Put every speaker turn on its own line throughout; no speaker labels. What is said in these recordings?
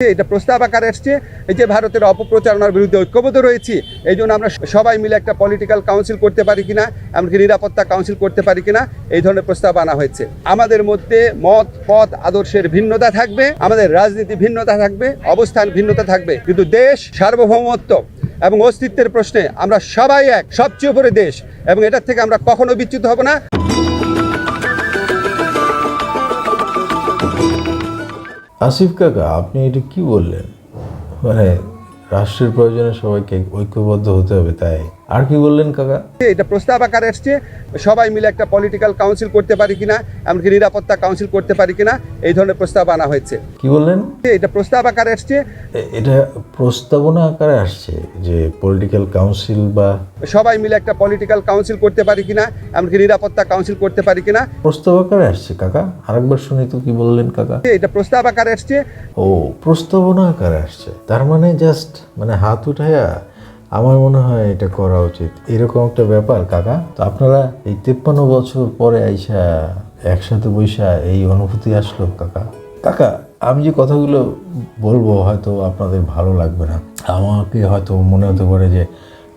এটা প্রস্তাব আকারে এসছে, এই যে ভারতের অপপ্রচারণার বিরুদ্ধে ঐক্যবদ্ধ রয়েছি, এই জন্য আমরা সবাই মিলে একটা পলিটিক্যাল কাউন্সিল করতে পারি কিনা, এমনকি নিরাপত্তা কাউন্সিল করতে পারি কিনা, এই ধরনের প্রস্তাব আনা হয়েছে। আমাদের মধ্যে মত, পথ, আদর্শের ভিন্নতা থাকবে, আমাদের রাজনীতি ভিন্নতা থাকবে, অবস্থান ভিন্নতা থাকবে, কিন্তু দেশ সার্বভৌমত্ব এবং অস্তিত্বের প্রশ্নে আমরা সবাই এক, সবচেয়ে উপরে দেশ, এবং এটার থেকে আমরা কখনো বিচ্যুত হব না।
আসিফ কাকা আপনি এটা কি বললেন? মানে রাষ্ট্রের প্রয়োজনে সবাইকে ঐক্যবদ্ধ হতে হবে তাই? আর কি বললেন কাকা?
এটা প্রস্তাব আকারে এসছে সবাই মিলে একটা পলিটিক্যাল কাউন্সিল করতে পারি কিনা এমনকি নিরাপত্তা কাউন্সিল করতে পারি কিনা এই ধরনের প্রস্তাব আনা হয়েছে।
কি বললেন?
এটা প্রস্তাব আকারে এসছে।
এটা প্রস্তাবনা আকারে আসছে যে পলিটিক্যাল কাউন্সিল বা
সবাই মিলে একটা পলিটিক্যাল কাউন্সিল করতে পারি কিনা এমনকি নিরাপত্তা কাউন্সিল করতে পারি কিনা।
প্রস্তাব আকারে আসছে কাকা? আরেকবার শুনি তো কি বললেন কাকা?
এটা প্রস্তাব আকারে আসছে
ও প্রস্তাবনা আকারে আসছে। তার মানে জাস্ট মানে হাত উঠাইয়া আমার মনে হয় এটা করা উচিত। এরকম একটা ব্যাপার, কাকা। তো আপনারা এই তেপ্পান্ন বছর পরে আইসা একসাথে বৈশা এই অনুভূতি আসলো, কাকা। কাকা, আমি যে কথাগুলো বলব হয়তো আপনাদের ভালো লাগবে না। আমাকে হয়তো মনে হতে পারে যে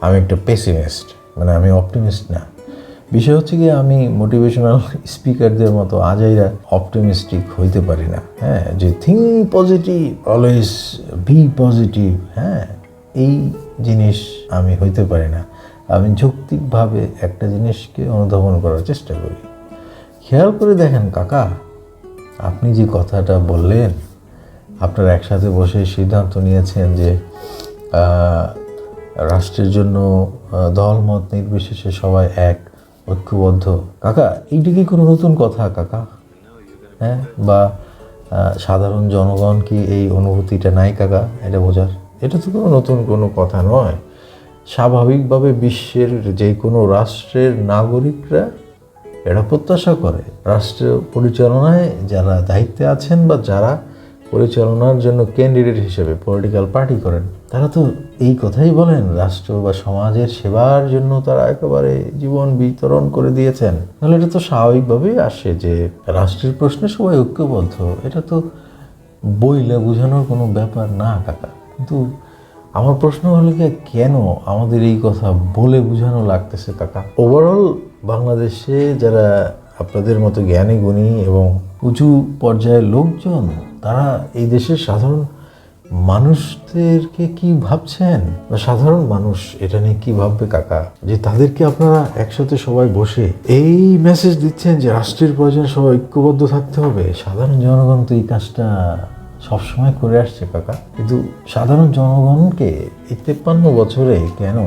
আমি একটা পেসিমিস্ট মানে আমি অপটিমিস্ট না। বিষয় হচ্ছে কি, আমি মোটিভেশনাল স্পিকারদের মতো আজাইরা অপটিমিস্টিক হইতে পারি না হ্যাঁ? যে think positive always be positive হ্যাঁ? এই জিনিস আমি হইতে পারি না। আমি যৌক্তিকভাবে একটা জিনিসকে অনুধাবন করার চেষ্টা করি। খেয়াল করে দেখেন কাকা, আপনি যে কথাটা বললেন, আপনারা একসাথে বসে সিদ্ধান্ত নিয়েছেন যে রাষ্ট্রের জন্য দলমত নির্বিশেষে সবাই এক, ঐক্যবদ্ধ। কাকা, এইটা কি কোনো নতুন কথা কাকা? হ্যাঁ? বা সাধারণ জনগণ কি এই অনুভূতিটা নাই কাকা, এটা বোঝার? এটা তো কোনো নতুন কোনো কথা নয়। স্বাভাবিকভাবে বিশ্বের যে কোনো রাষ্ট্রের নাগরিকরা এটা প্রত্যাশা করে। রাষ্ট্র পরিচালনায় যারা দায়িত্বে আছেন বা যারা পরিচালনার জন্য ক্যান্ডিডেট হিসেবে পলিটিক্যাল পার্টি করেন, তারা তো এই কথাই বলেন, রাষ্ট্র বা সমাজের সেবার জন্য তারা একেবারে জীবন বিতরণ করে দিয়েছেন। তাহলে এটা তো স্বাভাবিকভাবেই আসে যে রাষ্ট্রের প্রশ্নে সবাই ঐক্যবদ্ধ। এটা তো বইলে বোঝানোর কোনো ব্যাপার না কাকা। কিন্তু আমার প্রশ্ন হলো কি, কেন আমাদের এই কথা বলে বোঝানো লাগতেছে কাকা? ওভারঅল বাংলাদেশে যারা আপনাদের মতো জ্ঞানী, গুণী এবং উঁচু পর্যায়ের লোকজন, তারা এই দেশের সাধারণ মানুষদেরকে কি ভাবছেন? বা সাধারণ মানুষ এটা নিয়ে কি ভাববে কাকা? যে তাদেরকে আপনারা একসাথে সবাই বসে এই মেসেজ দিচ্ছেন যে রাষ্ট্রের প্রয়োজনে সবাই ঐক্যবদ্ধ থাকতে হবে। সাধারণ জনগণ তো এই কাজটা সবসময় করে আসছে কাকা। কিন্তু সাধারণ জনগণকে এই তেপ্পান্ন বছরে কেন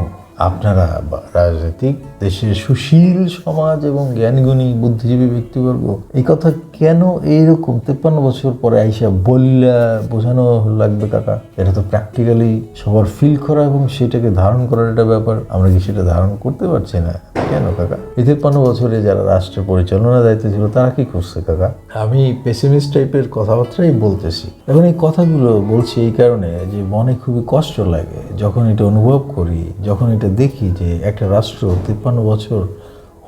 আপনারা রাজনৈতিক দেশের সুশীল সমাজ এবং জ্ঞানীগুণী বুদ্ধিজীবী ব্যক্তিবর্গ এই কথা কেন এইরকম তেপ্পান্ন বছর পরে আইসা বললা, বোঝানো লাগবে কাকা? এটা তো প্র্যাকটিক্যালি সবার ফিল করা এবং সেটাকে ধারণ করার একটা ব্যাপার। আমরা কি সেটা ধারণ করতে পারছি না? কেন কাকা? এই তেপ্পান্ন বছরে যারা রাষ্ট্র পরিচালনার দায়িত্বে ছিল তারা কি করছে কাকা? আমি পেসিমিস্ট টাইপের কথাবার্তাই বলতেছি। এখন এই কথাগুলো বলছি এই কারণে যে মনে খুবই কষ্ট লাগে। যখন এটা অনুভব করি যখন এটা দেখি যে একটা রাষ্ট্র তিপ্পান্ন বছর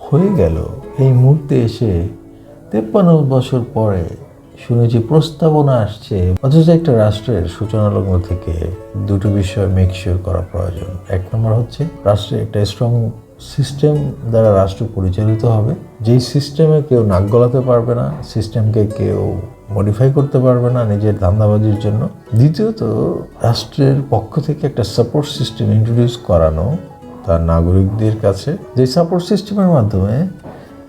হয়ে গেল এই মুহূর্তে এসে তেপ্পান্ন বছর পরে শুনেছি প্রস্তাবনা আসছে অথচ একটা রাষ্ট্রের সূচনা লগ্ন থেকে দুটো বিষয় মেক শিওর করা প্রয়োজন। এক নম্বর হচ্ছে রাষ্ট্রে একটা স্ট্রং সিস্টেম দ্বারা রাষ্ট্র পরিচালিত হবে। যেই সিস্টেমে কেউ নাক গলাতে পারবে না, সিস্টেমকে কেউ মডিফাই করতে পারবে না নিজের ধান্দাবাজির জন্য। দ্বিতীয়ত, রাষ্ট্রের পক্ষ থেকে একটা সাপোর্ট সিস্টেম ইন্ট্রোডিউস করানো তার নাগরিকদের কাছে। যে সাপোর্ট সিস্টেমের মাধ্যমে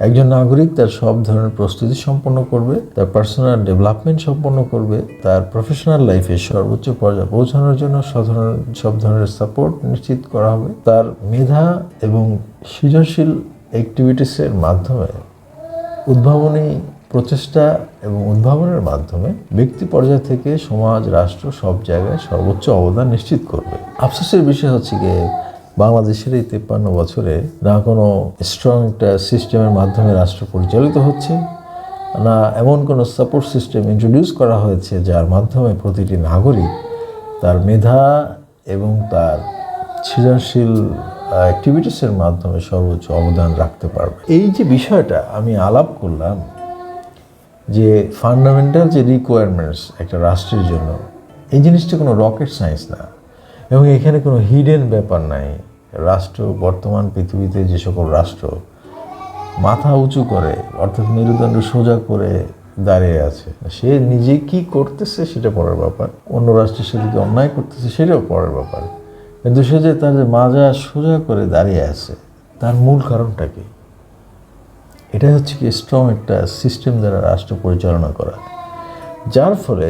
একজন নাগরিক তার সব ধরনের প্রস্তুতি সম্পন্ন করবে, তার পার্সোনাল ডেভেলপমেন্ট সম্পন্ন করবে, তার প্রফেশনাল লাইফে সর্বোচ্চ পর্যায়ে পৌঁছানোর জন্য সব ধরনের সব ধরনের সাপোর্ট নিশ্চিত করা হবে। তার মেধা এবং সৃজনশীল অ্যাক্টিভিটিসের মাধ্যমে উদ্ভাবনী প্রচেষ্টা এবং উদ্ভাবনের মাধ্যমে ব্যক্তি পর্যায় থেকে সমাজ, রাষ্ট্র সব জায়গায় সর্বোচ্চ অবদান নিশ্চিত করবে। আফসোসের বিষয় হচ্ছে গিয়ে বাংলাদেশের এই তেপ্পান্ন বছরে না কোনো স্ট্রং একটা সিস্টেমের মাধ্যমে রাষ্ট্র পরিচালিত হচ্ছে, না এমন কোনো সাপোর্ট সিস্টেম ইন্ট্রোডিউস করা হয়েছে যার মাধ্যমে প্রতিটি নাগরিক তার মেধা এবং তার সৃজনশীল অ্যাক্টিভিটিসের মাধ্যমে সর্বোচ্চ অবদান রাখতে পারবে। এই যে বিষয়টা আমি আলাপ করলাম যে ফান্ডামেন্টাল যে রিকোয়ারমেন্টস একটা রাষ্ট্রের জন্য, এই জিনিসটা কোনো রকেট সায়েন্স না এবং এখানে কোনো হিডেন ব্যাপার নাই। রাষ্ট্র, বর্তমান পৃথিবীতে যে সকল রাষ্ট্র মাথা উঁচু করে, অর্থাৎ মেরুদণ্ড সোজা করে দাঁড়িয়ে আছে, সে নিজে কি করতেছে সেটা পরের ব্যাপার, অন্য রাষ্ট্রের সাথে কি অন্যায় করতেছে সেটাও পরের ব্যাপার, কিন্তু সে যে তার যে মাজা সোজা করে দাঁড়িয়ে আছে, তার মূল কারণটা কি? এটা হচ্ছে কি স্ট্রং একটা সিস্টেম দ্বারা রাষ্ট্র পরিচালনা করা, যার ফলে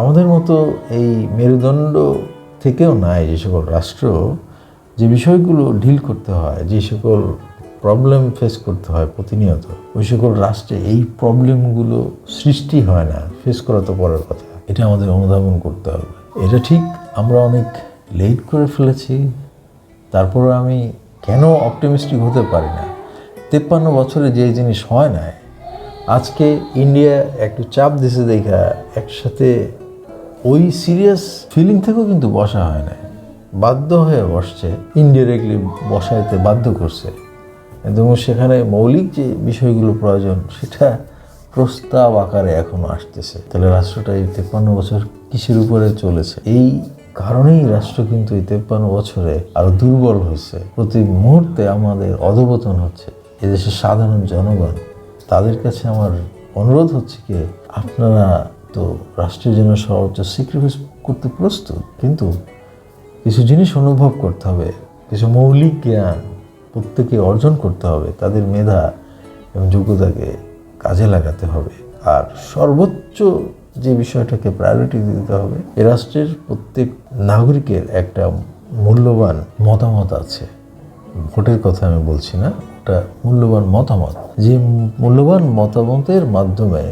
আমাদের মতো এই মেরুদণ্ড থেকেও নাই যে সকল রাষ্ট্র যে বিষয়গুলো ডিল করতে হয়, যে সকল প্রবলেম ফেস করতে হয় প্রতিনিয়ত, ওই সকল রাষ্ট্রে এই প্রবলেমগুলো সৃষ্টি হয় না ফেস করা তো পরের কথা। এটা আমাদের অনুধাবন করতে হবে। এটা ঠিক, আমরা অনেক লেট করে ফেলেছি তারপরে আমি কেন অপটিমিস্টিক হতে পারি না? তেপ্পান্ন বছরে যে জিনিস হয় না আজকে ইন্ডিয়া একটু চাপ দিছে দেখা, একসাথে ওই সিরিয়াস ফিলিং থেকেও কিন্তু বসা হয় না বাধ্য হয়ে বসছে ইনডিরেক্টলি বসাইতে বাধ্য করছে। এবং সেখানে মৌলিক যে বিষয়গুলো প্রয়োজন, সেটা প্রস্তাব আকারে এখনও আসতেছে। তাহলে রাষ্ট্রটা এই তেপ্পান্ন বছর কিসের উপরে চলেছে? এই কারণেই রাষ্ট্র কিন্তু এই তেপ্পান্ন বছরে আরও দুর্বল হয়েছে। প্রতি মুহূর্তে আমাদের অধপতন হচ্ছে। এদেশের সাধারণ জনগণ, তাদের কাছে আমার অনুরোধ হচ্ছে কি, আপনারা তো রাষ্ট্রের জন্য সর্বোচ্চ স্যাক্রিফাইস করতে প্রস্তুত, কিন্তু কিছু জিনিস অনুভব করতে হবে, কিছু মৌলিক জ্ঞান প্রত্যেকে অর্জন করতে হবে, তাদের মেধা এবং যোগ্যতাকে কাজে লাগাতে হবে। আর সর্বোচ্চ যে বিষয়টাকে প্রায়োরিটি দিতে হবে, এ রাষ্ট্রের প্রত্যেক নাগরিকের একটা মূল্যবান মতামত আছে। ভোটের কথা আমি বলছি না। ওটা মূল্যবান মতামত। যে মূল্যবান মতামতের মাধ্যমে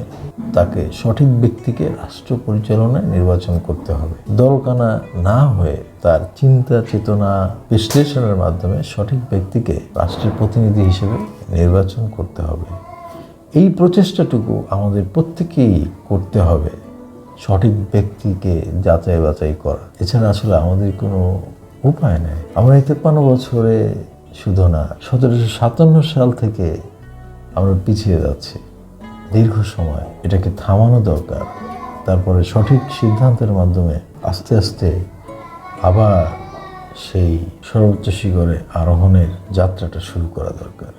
তাকে সঠিক ব্যক্তিকে রাষ্ট্র পরিচালনায় নির্বাচন করতে হবে। দলকানা না হয়ে তার চিন্তা, চেতনা, বিশ্লেষণের মাধ্যমে সঠিক ব্যক্তিকে রাষ্ট্রের প্রতিনিধি হিসেবে নির্বাচন করতে হবে। এই প্রচেষ্টাটুকু আমাদের প্রত্যেকেই করতে হবে সঠিক ব্যক্তিকে যাচাই বাছাই করা। এছাড়া আসলে আমাদের কোনো উপায় নেই। আমরা এই তেপ্পান্ন বছরে শুধু না, সতেরোশো সাতান্ন সাল থেকে আমরা পিছিয়ে যাচ্ছি। দীর্ঘ সময় এটাকে থামানো দরকার। তারপরে সঠিক সিদ্ধান্তের মাধ্যমে আস্তে আস্তে আবার সেই সর্বোচ্চ শিখরে আরোহণের যাত্রাটা শুরু করা দরকার।